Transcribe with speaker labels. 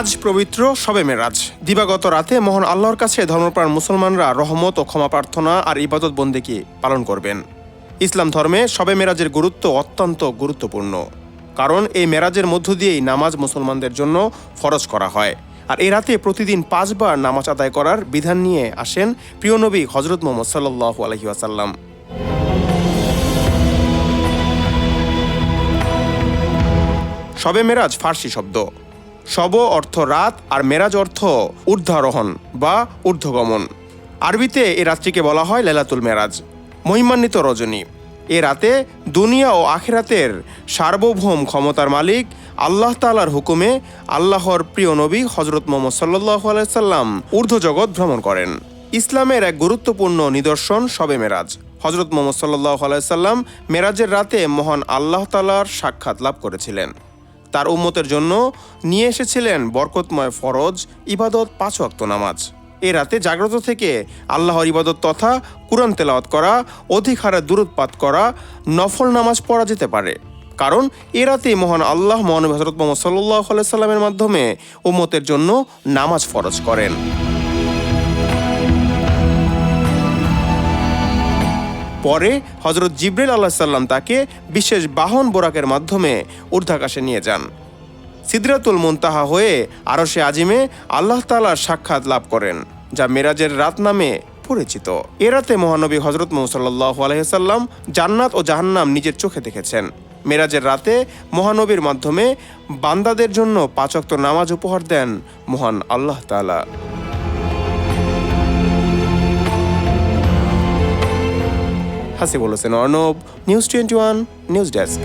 Speaker 1: আজ পবিত্র শবে মেরাজ। দিবাগত রাতে মহান আল্লাহর কাছে ধর্মপ্রাণ মুসলমানরা রহমত ও ক্ষমা প্রার্থনা আর ইবাদত বন্দেকে পালন করবেন। ইসলাম ধর্মে শবে মেরাজের গুরুত্ব অত্যন্ত গুরুত্বপূর্ণ। কারণ এই মেরাজের মধ্য দিয়েই নামাজ মুসলমানদের জন্য ফরজ করা হয়। আর এ রাতে প্রতিদিন পাঁচবার নামাজ আদায় করার বিধান নিয়ে আসেন প্রিয় নবী হজরত মোহাম্মদ সাল্লাহ আলহি আসাল্লাম শবে মেরাজ ফার্সি শব্দ। শব অর্থ রাত আর মেরাজ অর্থ ঊর্ধ্বারোহণ বা ঊর্ধ্বগমন। আরবিতে এ রাত্রিকে বলা হয় লেলাতুল মেরাজ। মহিমান্বিত রজনী। এ রাতে দুনিয়া ও আখেরাতের সার্বভৌম ক্ষমতার মালিক আল্লাহ তালার হুকুমে আল্লাহর প্রিয় নবী হজরত মোহাম্মদ সাল্লাহ আলাইসাল্লাম ঊর্ধ্ব জগৎ ভ্রমণ করেন। ইসলামের এক গুরুত্বপূর্ণ নিদর্শন শবে মেরাজ। হজরত মোহাম্মদ সাল্লাহ আলাইসাল্লাম মেরাজের রাতে মহান আল্লাহ তালার সাক্ষাৎ লাভ করেছিলেন। তার উম্মতের জন্য নিয়ে এসেছিলেন বরকতময় ফরজ, ইবাদত পাঁচ অক্ত নামাজ। এ রাতে জাগ্রত থেকে আল্লাহর ইবাদত তথা কুরআন তেলাওয়াত করা, অধিক হারে দূরোৎপাত করা, নফল নামাজ পড়া যেতে পারে। কারণ এ রাতে মহান আল্লাহ মহানবী হজরত মোহাম্মদ সাল্লাহ সাল্লামের মাধ্যমে উম্মতের জন্য নামাজ ফরজ করেন। পরে হজরত জিব্রাইল আল্লাহ সাল্লাম তাকে বিশেষ বাহন বোরাকের মাধ্যমে ঊর্ধ্বাকাশে নিয়ে যান। সিদরাতুল মুনতাহা হয়ে আরশে আজিমে আল্লাহ তালার সাক্ষাৎ লাভ করেন, যা মেরাজের রাত নামে পরিচিত। এ রাতে মহানবী হজরত মোহাম্মদ আলহিসাল্লাম জান্নাত ও জাহান্নাম নিজের চোখে দেখেছেন। মেরাজের রাতে মহানবীর মাধ্যমে বান্দাদের জন্য পাঁচক্ত নামাজ উপহার দেন মহান আল্লাহ তালা হাসি বলেছেন Arnab news twenty one news desk